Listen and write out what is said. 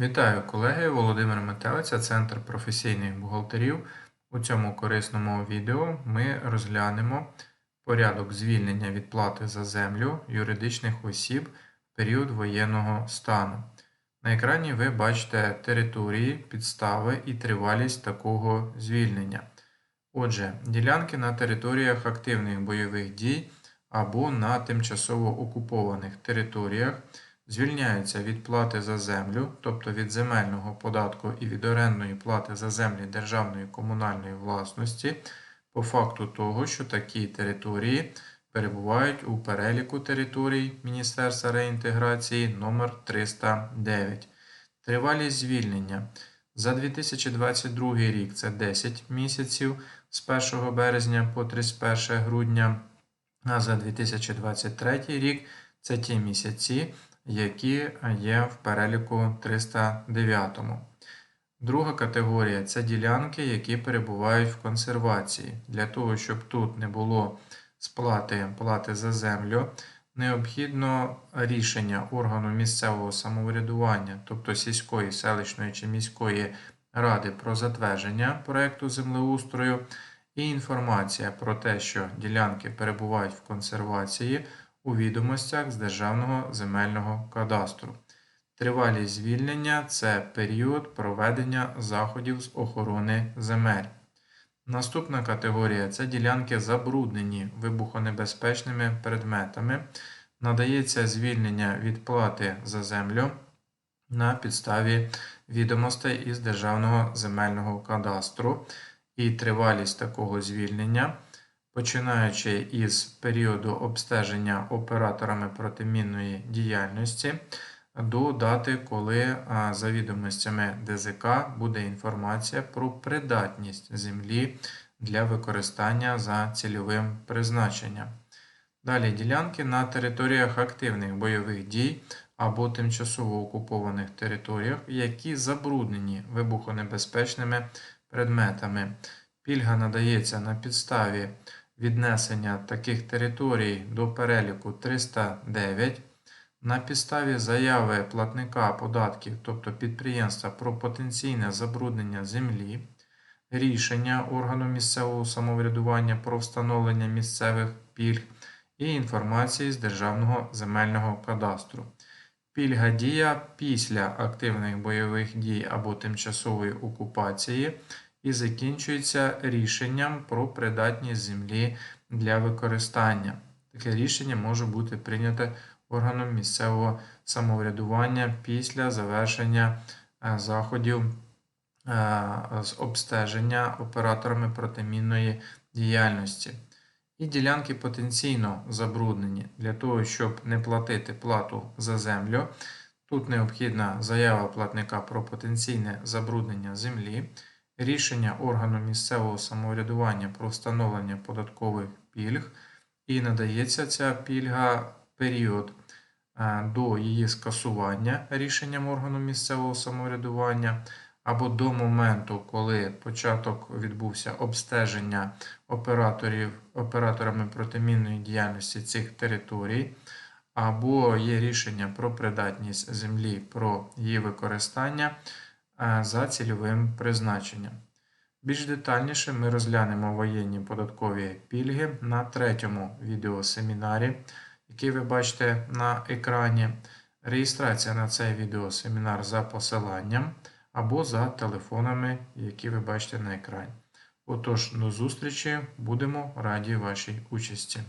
Вітаю колеги! Володимир Метелиця, Центр професійних бухгалтерів. У цьому корисному відео ми розглянемо порядок звільнення від плати за землю юридичних осіб в період воєнного стану. На екрані ви бачите території, підстави і тривалість такого звільнення. Отже, ділянки на територіях активних бойових дій або на тимчасово окупованих територіях звільняються від плати за землю, тобто від земельного податку і від орендної плати за землі державної комунальної власності, по факту того, що такі території перебувають у переліку територій Міністерства реінтеграції номер 309 Тривалість звільнення. За 2022 рік це 10 місяців з 1 березня по 31 грудня, а за 2023 рік це ті місяці, які є в переліку 309. Друга категорія це ділянки, які перебувають в консервації. Для того, щоб тут не було сплати плати за землю, необхідно рішення органу місцевого самоврядування, тобто сільської, селищної чи міської ради про затвердження проєкту землеустрою, і інформація про те, що ділянки перебувають в консервації у відомостях з Державного земельного кадастру. Тривалість звільнення це період проведення заходів з охорони земель. Наступна категорія це ділянки забруднені вибухонебезпечними предметами. Надається звільнення від плати за землю на підставі відомостей із Державного земельного кадастру. І тривалість такого звільнення починаючи із періоду обстеження операторами протимінної діяльності до дати, коли за відомостями ДЗК буде інформація про придатність землі для використання за цільовим призначенням. Далі ділянки на територіях активних бойових дій або тимчасово окупованих територіях, які забруднені вибухонебезпечними предметами. Пільга надається на підставі віднесення таких територій до переліку 309 на підставі заяви платника податків, тобто підприємства про потенційне забруднення землі, рішення органу місцевого самоврядування про встановлення місцевих пільг і інформації з Державного земельного кадастру. Пільга дія після активних бойових дій або тимчасової окупації і закінчується рішенням про придатність землі для використання. Таке рішення може бути прийнято органом місцевого самоврядування після завершення е, заходів е, з обстеження операторами протимінної діяльності. І ділянки потенційно забруднені для того, щоб не платити плату за землю. Тут необхідна заява платника про потенційне забруднення землі рішення органу місцевого самоврядування про встановлення податкових пільг, і надається ця пільга період е, до її скасування рішенням органу місцевого самоврядування. Або до моменту, коли початок відбувся обстеження операторів, операторами протимінної діяльності цих територій, або є рішення про придатність землі про її використання за цільовим призначенням. Більш детальніше ми розглянемо воєнні податкові пільги на третьому відеосемінарі, який ви бачите на екрані. Реєстрація на цей відеосемінар за посиланням або за телефонами, які ви бачите на екрані. Отож, до зустрічі, будемо раді вашій участі.